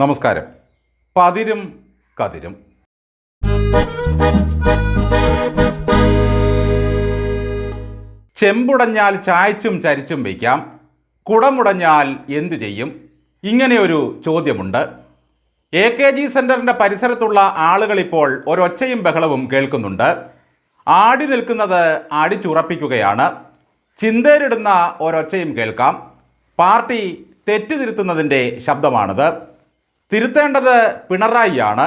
നമസ്കാരം. പതിരും കതിരും. ചെമ്പുടഞ്ഞാൽ ചായച്ചും ചരിച്ചും വയ്ക്കാം. കുടമുടഞ്ഞാൽ എന്തു ചെയ്യും? ഇങ്ങനെയൊരു ചോദ്യമുണ്ട്. എ കെ ജി സെന്ററിന്റെ പരിസരത്തുള്ള ആളുകളിപ്പോൾ ഒരൊച്ചയും ബഹളവും കേൾക്കുന്നുണ്ട്. ആടി നിൽക്കുന്നത് അടിച്ചുറപ്പിക്കുകയാണ്. ചിന്തേരിടുന്ന ഒരൊച്ചയും കേൾക്കാം. പാർട്ടി തെറ്റുതിരുത്തുന്നതിന്റെ ശബ്ദമാണിത്. തിരുത്തേണ്ടത് പിണറായിയാണ്.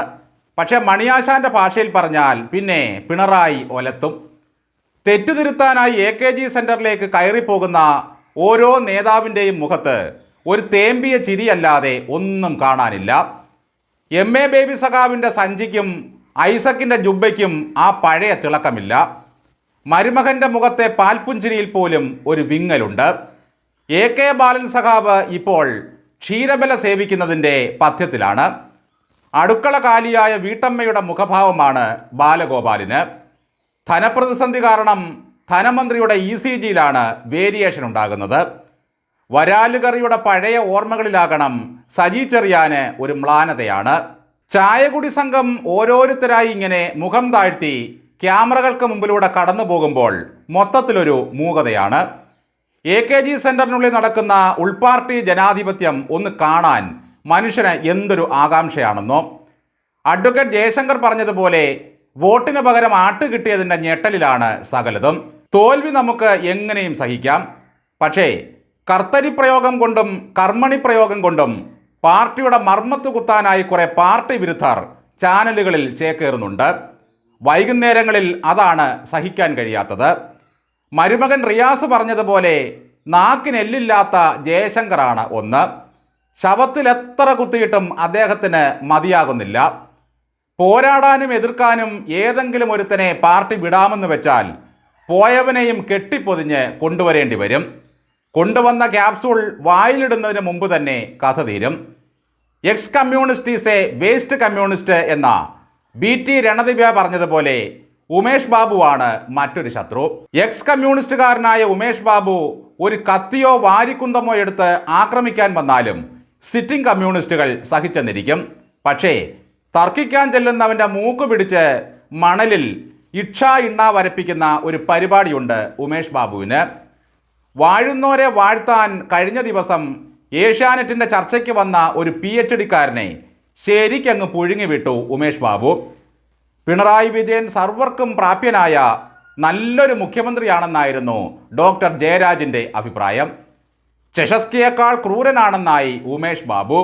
പക്ഷേ മണിയാശാന്റെ ഭാഷയിൽ പറഞ്ഞാൽ പിന്നെ പിണറായി ഒലത്തും. തെറ്റുതിരുത്താനായി എ കെ ജി സെന്ററിലേക്ക് കയറിപ്പോകുന്ന ഓരോ നേതാവിന്റെയും മുഖത്ത് ഒരു തേമ്പിയ ചിരിയല്ലാതെ ഒന്നും കാണാനില്ല. എം എ ബേബി സഖാവിന്റെ സഞ്ചിക്കും ഐസക്കിന്റെ ജുബയ്ക്കും ആ പഴയ തിളക്കമില്ല. മരുമകന്റെ മുഖത്തെ പാൽപുഞ്ചിരിയിൽ പോലും ഒരു വിങ്ങലുണ്ട്. എ കെ ബാലൻ സഖാവ് ഇപ്പോൾ ക്ഷീരബല സേവിക്കുന്നതിന്റെ പഥ്യത്തിലാണ്. അടുക്കള കാലിയായ വീട്ടമ്മയുടെ മുഖഭാവമാണ് ബാലഗോപാലിന്. ധനപ്രതിസന്ധി കാരണം ധനമന്ത്രിയുടെ ഇ സി ജിയിലാണ് വേരിയേഷൻ ഉണ്ടാകുന്നത് വരാലുകറിയുടെ പഴയ ഓർമ്മകളിലാകണം സജി ചെറിയാന് ഒരു മ്ലാനതയാണ്. ചായകുടി സംഘം ഓരോരുത്തരായി ഇങ്ങനെ മുഖം താഴ്ത്തി ക്യാമറകൾക്ക് മുമ്പിലൂടെ കടന്നു പോകുമ്പോൾ മൊത്തത്തിലൊരു മൂകതയാണ്. എ കെ ജി സെന്ററിനുള്ളിൽ നടക്കുന്ന ഉൾപാർട്ടി ജനാധിപത്യം ഒന്ന് കാണാൻ മനുഷ്യന് എന്തൊരു ആകാംക്ഷയാണെന്നോ? അഡ്വക്കേറ്റ് ജയശങ്കർ പറഞ്ഞതുപോലെ വോട്ടിന് പകരം ആട്ട് കിട്ടിയതിന്റെ ഞെട്ടലിലാണ് സകലതും. തോൽവി നമുക്ക് എങ്ങനെയും സഹിക്കാം. പക്ഷേ കർത്തരി പ്രയോഗം കൊണ്ടും കർമ്മണി പ്രയോഗം കൊണ്ടും പാർട്ടിയുടെ മർമ്മത്ത് കുത്താനായി കുറേ പാർട്ടി വിരുദ്ധർ ചാനലുകളിൽ ചേക്കേറുന്നുണ്ട്. വൈകുന്നേരങ്ങളിൽ അതാണ് സഹിക്കാൻ കഴിയാത്തത്. മരുമകൻ റിയാസ് പറഞ്ഞതുപോലെ നാക്കിനെല്ലില്ലാത്ത ജയശങ്കറാണ് ഒന്ന്. ശവത്തിൽ എത്ര കുത്തിയിട്ടും അദ്ദേഹത്തിന് മതിയാകുന്നില്ല. പോരാടാനും എതിർക്കാനും ഏതെങ്കിലും ഒരുത്തനെ പാർട്ടി വിടാമെന്ന് വെച്ചാൽ പോയവനെയും കെട്ടിപ്പൊതിഞ്ഞ് കൊണ്ടുവരേണ്ടി വരും. കൊണ്ടുവന്ന ക്യാപ്സൂൾ വായിലിടുന്നതിന് മുമ്പ് തന്നെ കഥ തീരും. Ex communist is a waste communist എന്ന ബി ടി രണദിവ്യ പറഞ്ഞതുപോലെ ഉമേഷ് ബാബുവാണ് മറ്റൊരു ശത്രു. എക്സ് കമ്മ്യൂണിസ്റ്റുകാരനായ ഉമേഷ് ബാബു ഒരു കത്തിയോ വാരിക്കുന്തമോ എടുത്ത് ആക്രമിക്കാൻ വന്നാലും സിറ്റിംഗ് കമ്മ്യൂണിസ്റ്റുകൾ സഹിച്ചെന്നിരിക്കും. പക്ഷേ തർക്കിക്കാൻ ചെല്ലുന്നവന്റെ മൂക്ക് പിടിച്ച് മണലിൽ ഇക്ഷ ഇണ്ണ വരപ്പിക്കുന്ന ഒരു പരിപാടിയുണ്ട് ഉമേഷ് ബാബുവിന്. വാഴുന്നോരെ വാഴ്ത്താൻ കഴിഞ്ഞ ദിവസം ഏഷ്യാനെറ്റിന്റെ ചർച്ചയ്ക്ക് വന്ന ഒരു പി എച്ച് ഡിക്കാരനെ ശരിക്കങ്ങ് പുഴുങ്ങി വിട്ടു ഉമേഷ് ബാബു. പിണറായി വിജയൻ സർവർക്കും പ്രാപ്യനായ നല്ലൊരു മുഖ്യമന്ത്രിയാണെന്നായിരുന്നു ഡോക്ടർ ജയരാജിന്റെ അഭിപ്രായം. ചെഷസ്കിയേക്കാൾ ക്രൂരനാണെന്നായി ഉമേഷ് ബാബു.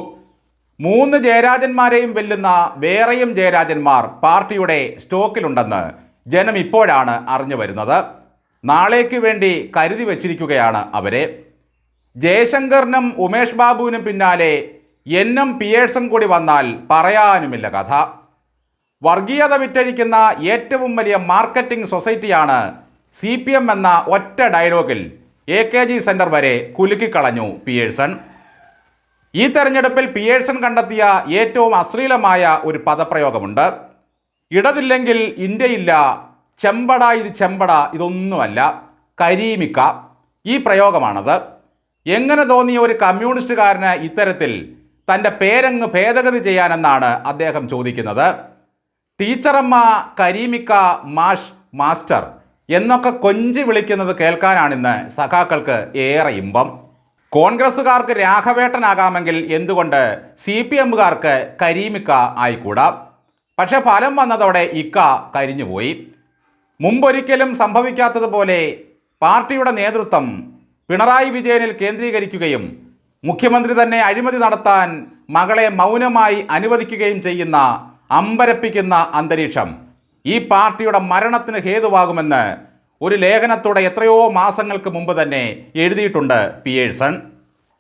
മൂന്ന് ജയരാജന്മാരെയും വെല്ലുന്ന വേറെയും ജയരാജന്മാർ പാർട്ടിയുടെ സ്റ്റോക്കിലുണ്ടെന്ന് ജനം ഇപ്പോഴാണ് അറിഞ്ഞു വരുന്നത്. നാളേക്ക് വേണ്ടി കരുതി വച്ചിരിക്കുകയാണ് അവരെ. ജയശങ്കറിനും ഉമേഷ് ബാബുവിനും പിന്നാലെ എൻ എം കൂടി വന്നാൽ പറയാനുമില്ല കഥ. വർഗീയത വിറ്റഴിക്കുന്ന ഏറ്റവും വലിയ മാർക്കറ്റിംഗ് സൊസൈറ്റിയാണ് സി പി എം എന്ന ഒറ്റ ഡയലോഗിൽ എ കെ ജി സെന്റർ വരെ കുലുക്കിക്കളഞ്ഞു പിയേഴ്സൺ. ഈ തെരഞ്ഞെടുപ്പിൽ പിയേഴ്സൺ കണ്ടെത്തിയ ഏറ്റവും അശ്ലീലമായ ഒരു പദപ്രയോഗമുണ്ട്. ഇടതില്ലെങ്കിൽ ഇന്ത്യയില്ല ചെമ്പട ഇത് ചെമ്പട ഇതൊന്നുമല്ല കരീമിക്ക. ഈ പ്രയോഗമാണത്. എങ്ങനെ തോന്നിയ ഒരു കമ്മ്യൂണിസ്റ്റുകാരന് ഇത്തരത്തിൽ തന്റെ പേരങ്ങ് ഭേദഗതി ചെയ്യാനെന്നാണ് അദ്ദേഹം ചോദിക്കുന്നത്. ടീച്ചറമ്മ കരീമിക്ക മാഷ് മാസ്റ്റർ എന്നൊക്കെ കൊഞ്ചി വിളിക്കുന്നത് കേൾക്കാനാണിന്ന് സഖാക്കൾക്ക് ഏറെ ഇമ്പം. കോൺഗ്രസ്സുകാർക്ക് രാഘവേട്ടനാകാമെങ്കിൽ എന്തുകൊണ്ട് സി പി എമ്മുകാർക്ക് കരീമിക്ക ആയിക്കൂടാ? പക്ഷെ ഫലം വന്നതോടെ ഇക്ക കരിഞ്ഞുപോയി മുമ്പൊരിക്കലും സംഭവിക്കാത്തതുപോലെ പാർട്ടിയുടെ നേതൃത്വം പിണറായി വിജയനിൽ കേന്ദ്രീകരിക്കുകയും മുഖ്യമന്ത്രി തന്നെ അഴിമതി നടത്താൻ മകളെ മൗനമായി അനുവദിക്കുകയും ചെയ്യുന്ന അമ്പരപ്പിക്കുന്ന അന്തരീക്ഷം. ഈ പാർട്ടിയുടെ മരണത്തിന് ഹേതുവാകുമെന്ന് ഒരു ലേഖനത്തോടെ എത്രയോ മാസങ്ങൾക്ക് മുമ്പ് തന്നെ എഴുതിയിട്ടുണ്ട് പിയേഴ്സൺ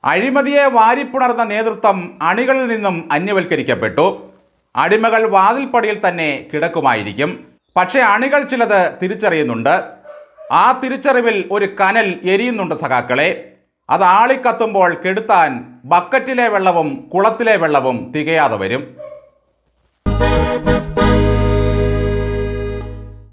അഴിമതിയെ വാരിപ്പുണർന്ന നേതൃത്വം അണികളിൽ നിന്നും അന്യവൽക്കരിക്കപ്പെട്ടു. അടിമകൾ വാതിൽപ്പടിയിൽ തന്നെ കിടക്കുമായിരിക്കും. പക്ഷേ അണികൾ ചിലത് തിരിച്ചറിയുന്നുണ്ട്. ആ തിരിച്ചറിവിൽ ഒരു കനൽ എരിയുന്നുണ്ട് സഖാക്കളെ. അത് ആളിക്കത്തുമ്പോൾ കെടുത്താൻ ബക്കറ്റിലെ വെള്ളവും കുളത്തിലെ വെള്ളവും തികയാതെ വരും. Thank you.